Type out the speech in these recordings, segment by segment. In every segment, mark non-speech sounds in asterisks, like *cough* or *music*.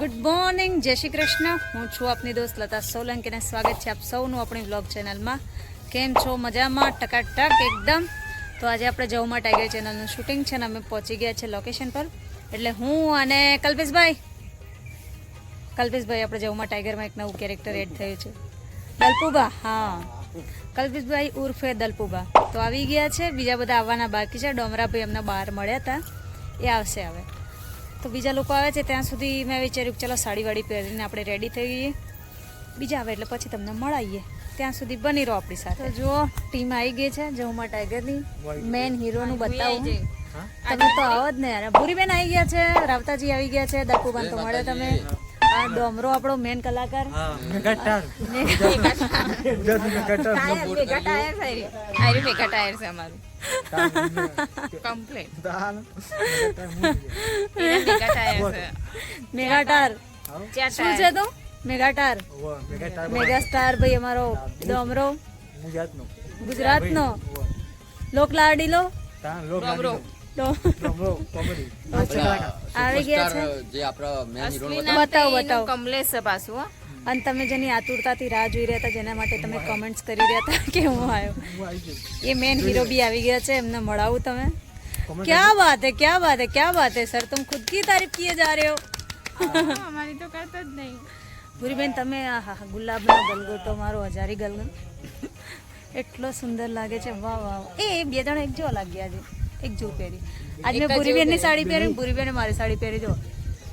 Good morning. જય શ્રી કૃષ્ણ. હું છું આપની દોસ્ત લતા સોલંકીને સ્વાગત છે આપ સૌનું આપણી બ્લોગ ચેનલમાં. કેમ છો? મજામાં? ટકાટક એકદમ. તો આજે આપણે જવમાં ટાઈગર ચેનલનું શૂટિંગ છે ને અમે પહોંચી ગયા છે લોકેશન પર. એટલે હું અને કલ્પેશભાઈ. કલ્પેશભાઈ આપણે જવમાં ટાઈગરમાં એક નવું કેરેક્ટર એડ થયું છે. દલપુબા, હા. કલ્પેશભાઈ ઉર્ફે દલપુબા. તો આવી ગયા છે. બીજા બધા આવવાના બાકી છે. ડોમરાભાઈ એમના બહાર મળ્યા હતા. એ આવશે હવે. તો બીજા લોકો આવે છે ત્યાં સુધી મેં વિચાર્યું કે ચલો સાડીવાડી પહેરીને આપણે રેડી થઈ ગઈએ બીજા આવે એટલે પછી તમને મળાઈએ. ત્યાં સુધી બની રહો આપણી સાથે. જો જુઓ ટીમ આવી ગઈ છે જહુમા ટાઈગરની મેન હીરોનું બતાવું. તમે તો આવો જ ને યાર. ભૂરીબેન આવી ગયા છે રાવતાજી આવી ગયા છે દકુબાન તો મળે તમે. આ ડોમરો આપણો મેન કલાકાર. મેગા ટાયર છે આરી મેગા ટાયર છે અમારું. કમ્પ્લીટ મેગા ટાયર છે. મેગાટાર ચાર શું છે તું? મેગાટાર મેગા સ્ટાર ભાઈ અમારો ડોમરો ગુજરાતનો. લોકલાડીલો ડોમરો અને તમે જેની આતુરતાથી રાહ જોઈ રહ્યા હતા જેના માટે તમે કમેન્ટ્સ કરી રહ્યા હતા કે હું આવ્યો એ મેન હીરો બી આવી ગયા છે એમને મળાવું તમે. ક્યાં વાત હે ક્યા વાત હે ક્યાં વાત હે સર તુમ ખુદ કી તારીફ કિયે જા રહે હો? અમારી તો કરતા જ નહીં. ભૂરીબેન તમે ગુલાબનો ગલગોટો મારો હજારી ગલગન એટલો સુંદર લાગે છે વાહ વાહ એ બે જણા એક જેવા લાગ્યા છે એક જેવું પહેરી આજ મેં ભૂરીબેનની સાડી પહેરી ભૂરીબેને મારી સાડી પહેરી જો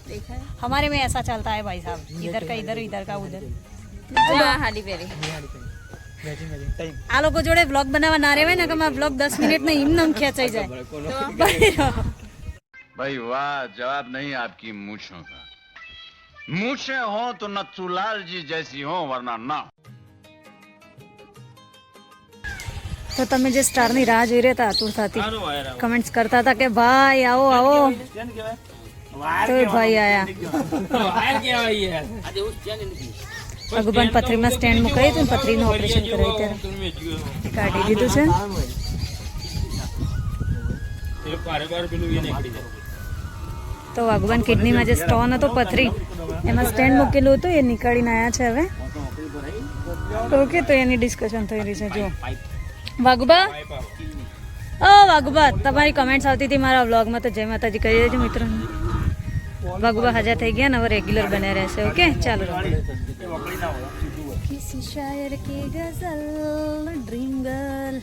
દેખાય हमारे में ऐसा चलता है भाई साहब इधर का इधर इधर का उधर હા હાડી પહેરી આ લોકો જોડે વ્લોગ બનાવવા ના રહેવાય ને કે મારા વ્લોગ દસ મિનિટ ને હિમનમ ખેંચાઈ જાય બની રહો. भाई वाह जवाब नहीं आपकी मूछों का मूछें हो तो नथुलाल जी जैसी हो वरना તો તમે જે સ્ટારની રાહ જોઈ રહ્યા હતા આતુરતાથી કમેન્ટ્સ કરતા હતા કે, ભાઈ, આવો આવો. તો ભાઈ આયા. ભગવાન પથરીમાં સ્ટેન્ડ મુકાઈ હતું પથરીનું ઓપરેશન કરાયું ત્યારે. કાઢી દીધું છે. તો ભગવાન કિડનીમાં જે સ્ટોન હતો, પથરી, એમાં સ્ટેન્ડ મૂકેલું હતું, એ નીકળીને આવ્યા છે હવે. ઓકે, તો એની ડિસ્કશન થઈ રહી છે જો વાઘુબા? ઓ વાઘુબા, તમારી કમેન્ટ્સ આવતી હતી મારા વ્લોગમાં તો જય માતાજી કરી દેજો મિત્રો વાઘુબા હાજર થઈ ગયા ને હવે રેગ્યુલર બન્યા રહેશે, ઓકે? ચાલો કિસી શાયર કી ગઝલ ડ્રીમ ગર્લ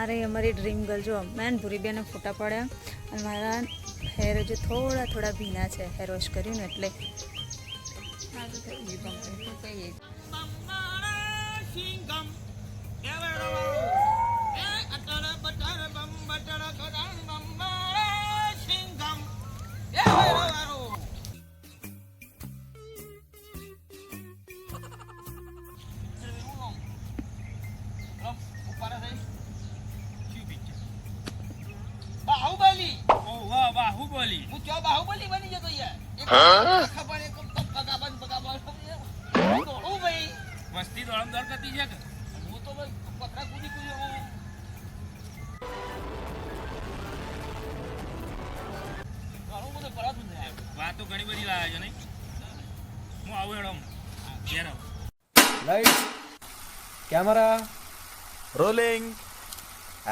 અરે, અમારી ડ્રીમ ગર્લ જો, મેન ભૂરીબેને ફોટા પડ્યા અને મારા હેર હજુ થોડા થોડા ભીના છે હેર વોશ કર્યું ને એટલે. બાહુબલી ઓહો બાહુબલી હું ક્યાં બાહુબલી બની જતો યાર કેમેરા રોલિંગ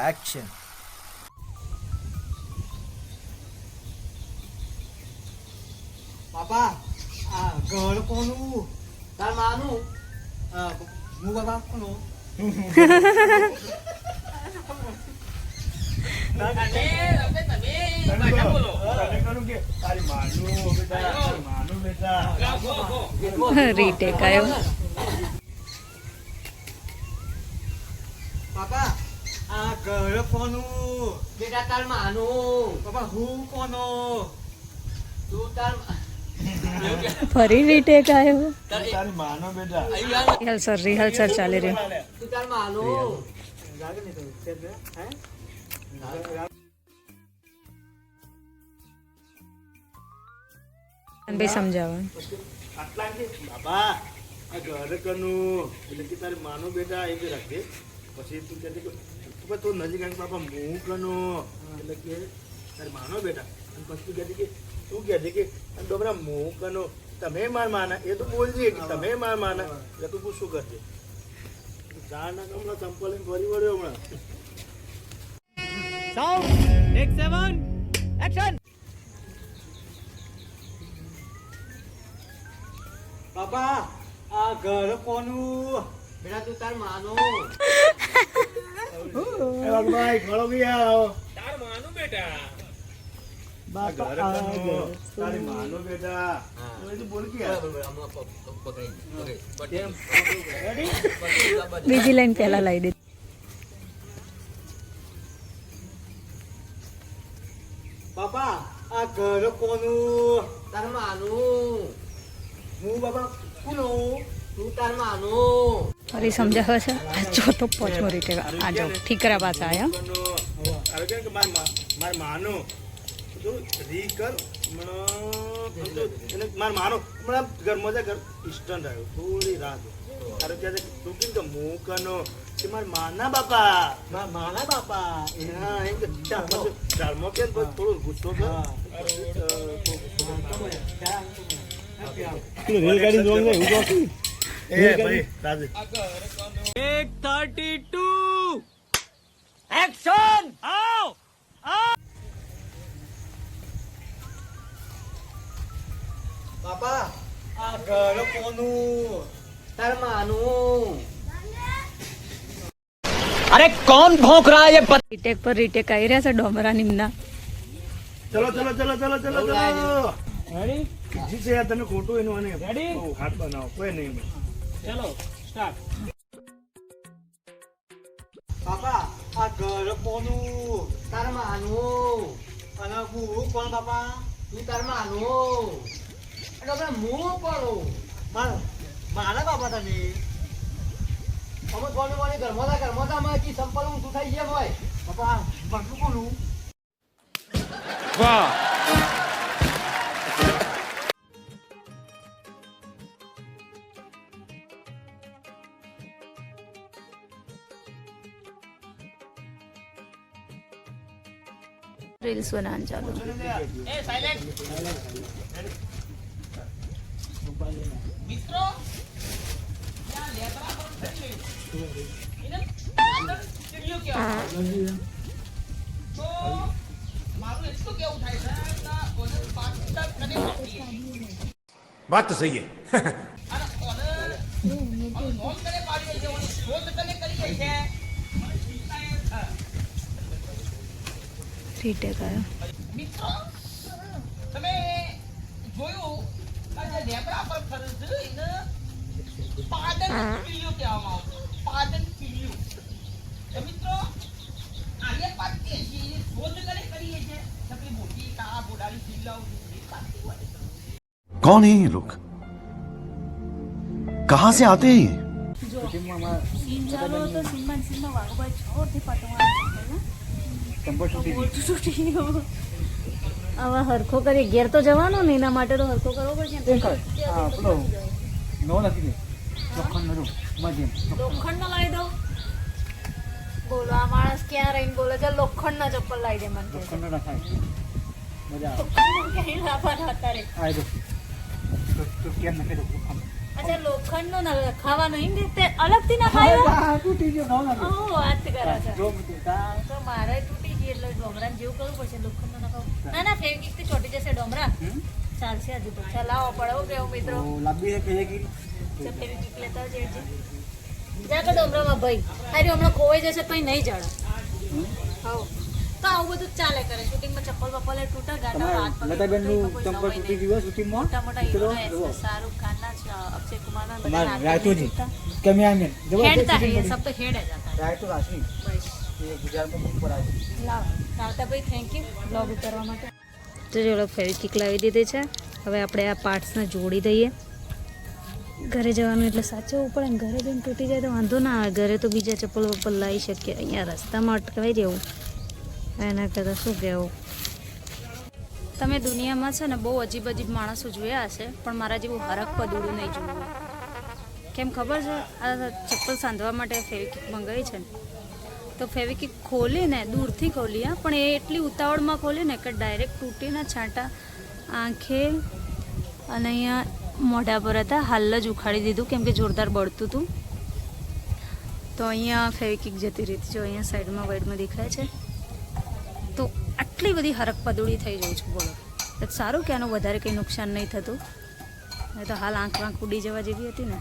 એક્શન બાપા આ ઘર કોનું? તાર માનું? હું બાપા કોનું રીટેક *laughs* આવ્યો બાપા આ ઘર કોનું બેટા તાર માનું બાપા હું કોનો તું તાર ફરી રીટેક આવ્યો તારી માનો બેટા રિહર્સલ રિહર્સલ ચાલી રહ્યું તું તાર માનું જાગે નહીં તો છે તે, હે ભાઈ સમજાવો બાબા આ ઘર કનું એટલે કે તારી માનો બેટા એ બી રાખજે પછી તું કહેતી કે તું નજીક આવી બાપા હું કનો એટલે કે તારે માનો બેટા. અને પછી કહે છે કે તું કહે છે કે ડોબરા હું કનો તમે માર માના. એ તો બોલજે કે તમે માર માના. એટલે તું પૂછું કરજે. જાણના ના હમણાં ચંપલ એમ ફરી વળ્યો હમણાં. બાપા આ ઘર કોનું? બેટા તું તાર માનું. બી આવો. તાર માનું બેટા. બીજી. લાઈન પેલા લાવી દે. બાપા આ ઘર કોનું? તાર માનું. હું બાપા કોનું? તું તાર માનું. ફરી સમજાવે છે? આ ચોથો પાંચમો રીતે. આ જો ઠીકરા પાછા આયા. કનો આવે કે કે માર મા- માર માનો તો રી કર હમણાં તો એને માર માનો હમણાં ઘરમાં જા ઘર ઇન્સ્ટન્ટ આવ્યો થોડી રાહ હું કનો રીટેક પર રીટેક આવી રહ્યા છે ડોમરા નિમના. ચલો ચલો ચલો ચલો ચલો ચલો. રેડી જી છે તમે ખોટું એનું અને રેડી હાથ બનાવો કોઈ નહીં. ચલો સ્ટાર્ટ બાપા આ ઘર કોનું? તાર માનું. અને હું કોણ બાપા? તું તાર માનું. એટલે આપણે હું પણ મારા મારા બાપા તમે? અમે સ્વામી વાળી ઘરમાં તા ઘરમાં તા અમારે કી સંપલ હું થઈ ગયા ભાઈ બાપા બાપુ કોનું? પાછળ કદી વાપરીએ. बात तो सही है રીટેક આવ્યો મિત્રો તમે જોયું આ જે લેબડા પર ફરે છે એને પાદન પીલ્યું કહેવામાં આવતું પાદન પીલ્યું તો મિત્રો આને પાકીએ છીએ એને શોધ કરે કરીએ છે નકરી મોટી કા બોડાની પીલાઓ એ પાકતી હોય कौन है ये लोग कहां से आते हैं ये સીન ચાલુ હતો સીનમાં સીનમાં હરખો કરી ઘેર તો જવાનો ને એના માટે તો હરખો કરવો પડશે. ને. આપણો નો નથી લોખંડ. મધ્યમ લોખંડનો લાવી દો. બોલો આ માણસ ક્યાં રહીને બોલે છે? લોખંડના ચપ્પલ લાવી દે મને લોખંડ ના થાય. મજા આવે. ક્યાંય લાવવાના અત્યારે આ જો તો. તો કેમ નથી લોખંડ અચ્છા લોખંડનો ના નહીં એમ રીતે અલગથી ના ખાયો? તૂટી ગયો નો ઓ વાત કરે છે. જો તો મારે તૂટી ગઈ એટલે ડોમરાને જેવું કરવું પડશે લોખંડનો ના ખાવું. ના ના ફેવિકિકથી ચોટી જશે ડોમરા. ચાલશે હજુ તો. ચલાવો પડે કેવું મિત્રો? લાંબી છે કહીએ કે? જે ફેવિકિક લેતા જ રહેજે. ડોમરામાં ભાઈ. અરે હમણાં ખોવાઈ જશે તો નહીં જડે હાઉ તો આવું બધું ચાલે કરે. શૂટિંગમાં ચપ્પલ બપ્પલ તૂટે ગાડા હાથ લતાબેનનું ચંપલ તૂટી ગયું શૂટિંગમાં? મોટા મોટા શાહરુખ અક્ષય બધા હે, સબ તો હેડે જતા. રાયતુ રાશી બસ ગુજરાતમાં ખૂબ પડાવે લાવ રાવતા ભાઈ થેન્ક યુ બ્લોગ ઉતારવા માટે. તો ચલો ફેવિકિક લાવી દીધી છે. હવે આપણે આ પાર્ટ્સને જોડી દઈએ. ઘરે જવાનું એટલે સાચવવું પડે ને ઘરે જઈને તૂટી જાય તો વાંધો ના આવે. ઘરે તો બીજા ચપ્પલ વપ્પલ લાવી શકીએ. અહીંયા રસ્તામાં અટકાવી દેવું. એના કરતાં શું કહેવું? તમે દુનિયામાં છે ને બહુ અજીબ અજીબ માણસો જોયા હશે પણ મારા જેવું હરક પદુડું નહીં જોયું. કેમ ખબર છે? આ ચપ્પલ સાંધવા માટે ફેવિકિક મંગાવી છે ને? તો ફેવિકિક ખોલીને દૂરથી ખોલી, હા. પણ એ એટલી ઉતાવળમાં ખોલીને કે ડાયરેક્ટ તૂટીને છાંટા. આંખે અને અહીંયા મોઢા પર હતા. હાલ જ ઉખાડી દીધું, કેમ કે જોરદાર બળતું હતું તો અહીંયા ફેવિકિક જતી રહી જો અહીંયા સાઈડમાં વાઈડમાં દેખાય છે. તો આટલી બધી હરક પદોડી થઈ જાય છું, બોલો. સારું કે આનું વધારે કંઈ નુકસાન નહીં થતું? નહીં તો હાલ આંખ વાંખ ઉડી જવા જેવી હતી ને.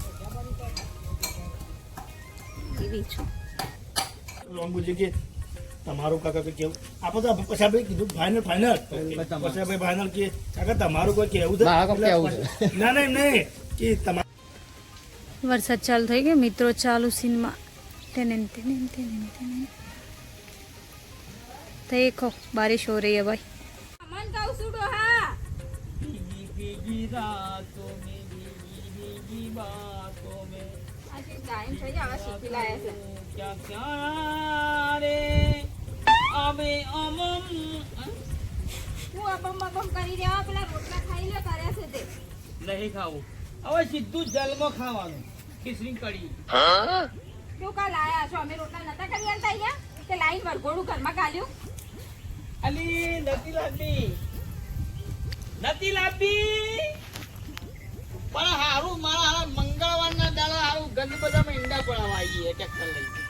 એવી છું. લોંબુ છે કે તમારું કાકા કે કેવું આપણે તો પછી આપણે કીધું ફાઇનલ ફાઇનલ પછી આપણે ફાઇનલ કે કાકા તમારું કોઈ કેવું છે મારા કોઈ કેવું ના ના એમ નહીં કે તમારું વરસાદ ચાલુ થઈ ગયો મિત્રો ચાલુ સીનમાં ટેનેન ટેનેન ટેનેન ટેનેન देखो बारिश हो रही है भाई અમન કહું છું ડોહા ભીગી ભીગી રાતો મેં ભીગી ભીગી બાતો મેં આ શી ગાયન થઈ જાય આવા શીખી લાયા છે ક્યાં ક્યાં અમમ હું અબમ બબમ કરી દેવા પેલા રોટલા ખાઈ લે કર્યા છે તે નહીં ખાવું. હવે સીધું જલમાં ખાવાનું. ખીચડી કઢી. શું કા લાયા છો? અમે રોટલા નતા કરી આલતા અહીંયા? તે લાઈન વરઘોડું ઘરમાં ગાલ્યું? અલી નથી લાવી નથી લાગતી. પણ હારું મારા હારા મંગળવારના દાડા હારું ગંદ બધામાં ઈંડા પડાવવા આવીએ ટ્રેક્ટર લઈ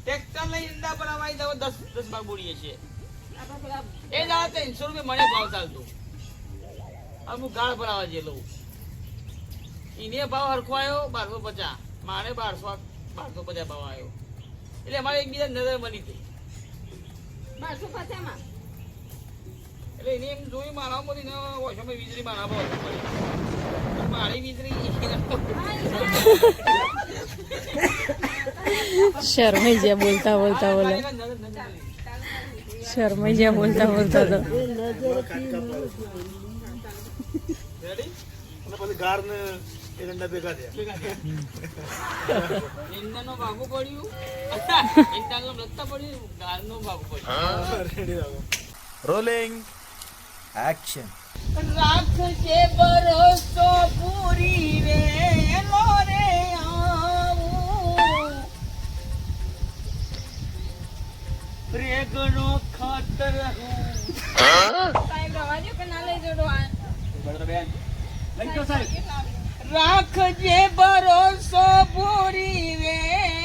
ટ્રેક્ટર લઈ ઈંડા અમારી આવી દસ દસ બાર બોડીએ છીએ. એ દાદા ત્રણસો રૂપિયા મને ભાવ ચાલતો. હવે હું ગાળ ભરાવા લઉં. એને ભાવ હરખો આવ્યો બારસો પચાસ. મારે બારસો બારસો પચાસ ભાવ આવ્યો એટલે અમારે એકબીજા નજર બની હતી બારસો પચામાં એટલે એને એમ જોયું મારા મોદી ને ઓછોમાં વીજળી મારા ભાવ મારી વીજળી *laughs* શરમાઈ ગયા બોલતા બોલતા બોલે શરમાઈ ગયા બોલતા બોલતા તો રોલિંગ એક્શન રાખ છે ભરોસો પૂરી ભેગા રેગનો ખાતર સાહેબ રવા દો કે ના લઈ જો ડોહા રાખજે ભરોસો પૂરી વેલો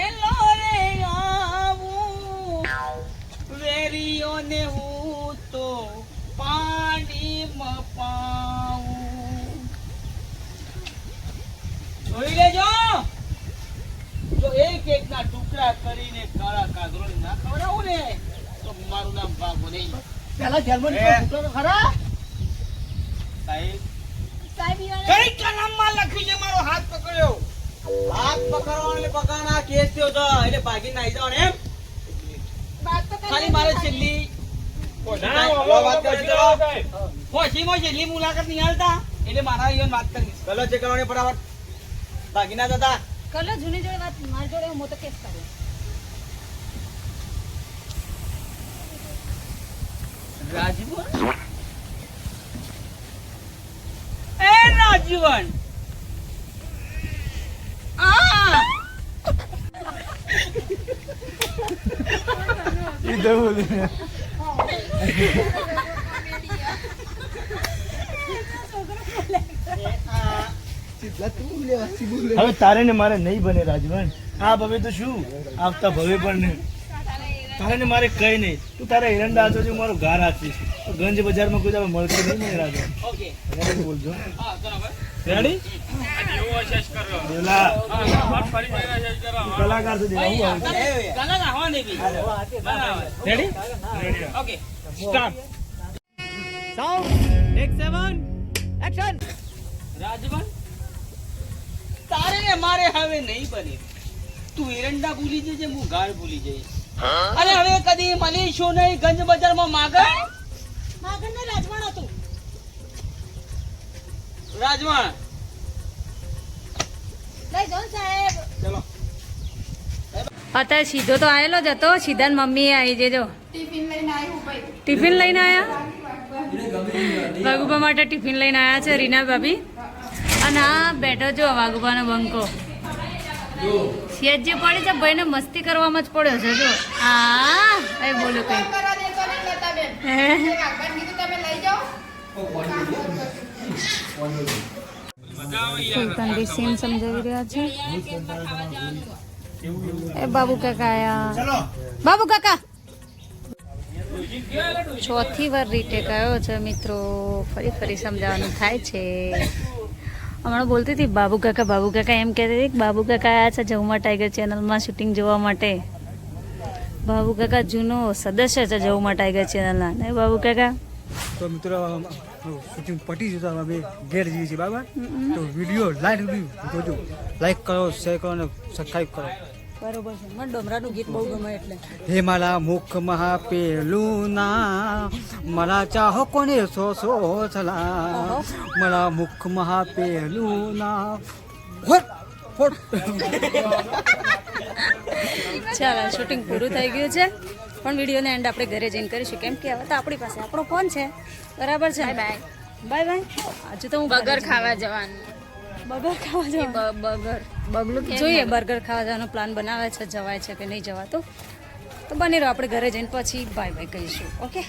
ના કરીને કાળા કાગરો ના ખવડાવું ને? તો મારું નામ બાબુ નહીં. પેલા જર્મન ખરા? સાહેબ? સાહેબ કઈ કલમમાં લખ્યું છે મારો હાથ પકડ્યો. હાથ પકડવાનો એટલે પકડવાના કેસ થયો તો એટલે ભાગી નાઈ જવાનું એમ. વાત તો કરી ખાલી મારે છેલ્લી વાત કરી હોશીમાં છેલ્લી મુલાકાત નહીં હાલતા એટલે મારા વાત કરી ગલત છે કરવાની બરાબર. ભાગી ના જતા કલો જૂની જોડે વાત મારી જોડે હું તો કેસ કર્યો રાજવન એ રાજવન આ હવે તારે ને મારે નહીં બને રાજવન આ ભવે તો શું આવતા ભવે પણ નહીં તારે ને મારે કઈ નહીં તું તારા એરંડા હાથો છે મારો ઘર આપીશ તો ગંજ બજારમાં કોઈ મળશે નહીં ને રાજવન રેડી બોલજો રેડી એવો અસેસ કરો દેવલા કલાકાર છે. રેડી ઓકે સ્ટાર્ટ રાજવન મારે હવે નહીં બને. તું એરંડા ભૂલી જજે હું ગાળ ભૂલી જઈશ. અને હવે કદી મળીશું નહીં ગંજ બજારમાં માગણ માગણ ને રાજવાણ હતું. રાજવાણ. લઈ જાઓ સાહેબ. ચલો. અત્યારે સીધો તો આવેલો જ હતો સીધા ને મમ્મી આવી જજો. ટિફિન લઈને આવ્યા ભગુભા માટે ટિફિન લઈને આવ્યા છે રીના ભાભી. અને આ બેઠો જો વાઘુબાનો બંકો. સિયાજી પડી છે ભાઈને મસ્તી કરવામાં જ પડ્યો છે જો. આ એ બોલો કઈ. સુલતાનજી સીન સમજાવી રહ્યા છે. એ બાબુ કાકા આયા. બાબુ કાકા. ચોથી વાર રીટેક આવ્યો છે મિત્રો? ફરી ફરી સમજાવવાનું થાય છે. હમણાં બોલતી હતી, બાબુ કાકા બાબુ કાકા, એમ કહેતી હતી બાબુ કાકા આવ્યા છે જવુમા ટાઈગર ચેનલમાં શૂટિંગ જોવા માટે. બાબુ કાકા જૂનો સદસ્ય છે જવમાં ટાઈગર ચેનલના ને. બાબુ કાકા? તો મિત્રો શૂટિંગ પટી જતા અમે ઘેર જઈએ છીએ, બરાબર? તો વીડિયો લાઈક જોજો. લાઈક કરો શેર કરો અને સબસ્ક્રાઈબ કરો. બરોબર છે. મને ડોમરાનું ગીત બહુ ગમે એટલે. હે મારા મુખમાં પેલું ના મારા ચાહકોને સો સો છલા? મારા મહા પેલું ના હોટ હોટ ચાલો શૂટિંગ પૂરું થઈ ગયું છે. પણ વિડીયોને એન્ડ આપણે ઘરે જઈને કરીશું. કેમ કે હવે તો આપણી પાસે આપણો ફોન છે. બરાબર છે? બાય બાય બાય હજુ તો હું બગર ખાવા જવાનું. બગર ખાવા જવાનું. બર્ગર. બગલું જોઈએ બર્ગર. ખાવા જવાનો પ્લાન બનાવે છે જવાય છે કે નહીં જવાતું. તો બને રહો આપણે ઘરે જઈને પછી બાય બાય કહીશું ઓકે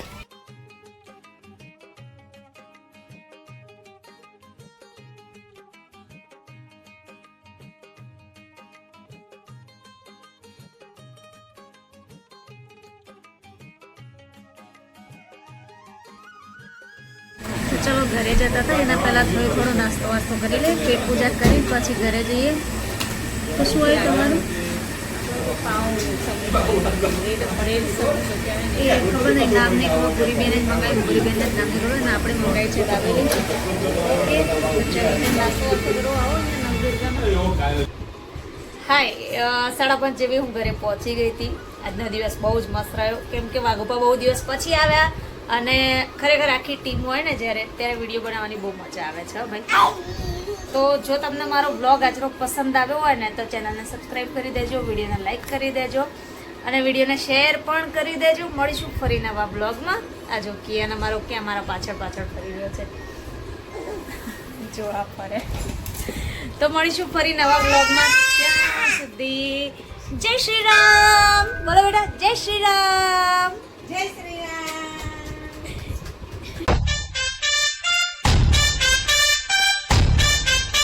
ચલો ઘરે જતા હતા, એના પહેલાં થોડો થોડો નાસ્તો વાસ્તો કરી લઈએ પેટ પૂજા કરી પછી ઘરે જઈએ. તો શું હોય તમારું? એ ખબર નહીં, નામ નહીં ખબર, પૂરી બેને જ મંગાવી પૂરી બેન જ નામ નહીં ખબર ને આપણે મંગાવી છે દાબેલી હાય સાડા પાંચ જેવી હું ઘરે પહોંચી ગઈ હતી. આજનો દિવસ બહુ જ મસ્ત રહ્યો. કેમ કે વાઘોપા બહુ દિવસ પછી આવ્યા. અને ખરેખર આખી ટીમ હોય ને જ્યારે, ત્યારે વીડિયો બનાવવાની બહુ મજા આવે છે ભાઈ. તો જો તમને મારો બ્લોગ આજનો પસંદ આવ્યો હોય ને, તો ચેનલને સબસ્ક્રાઈબ કરી દેજો, વિડીયોને લાઈક કરી દેજો, અને વિડીયોને શેર પણ કરી દેજો. મળીશું ફરી નવા બ્લોગમાં આ જો અને મારો ક્યાં મારા પાછળ પાછળ ફરી રહ્યો છે. જોવા ફરે. તો મળીશું ફરી નવા બ્લોગમાં ત્યાં સુધી જય શ્રી રામ. બોલો બેટા, જય શ્રી રામ.